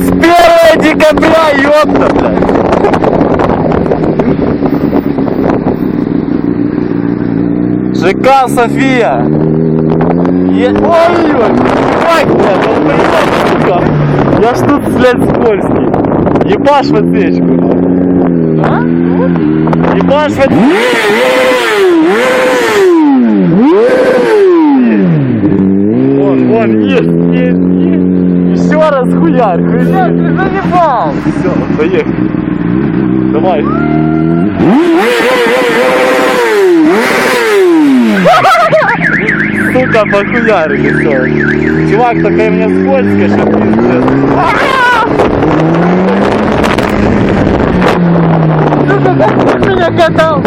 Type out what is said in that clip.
31 декабря, ёпта, блядь. ЖК София. Е... Ой-ой, блядь. Я ж тут, блядь, скользкий. Ебашь в отвечку. А? Ебашь в отвечку. Вон, вон, есть, есть, есть. Еще раз хуярь, Всё, хуярь. ты заебал. Все, поехали. Давай. Сука, похуярили, все. Чувак, такая мне скользкая, что пиздец. Сука, как ты меня катал?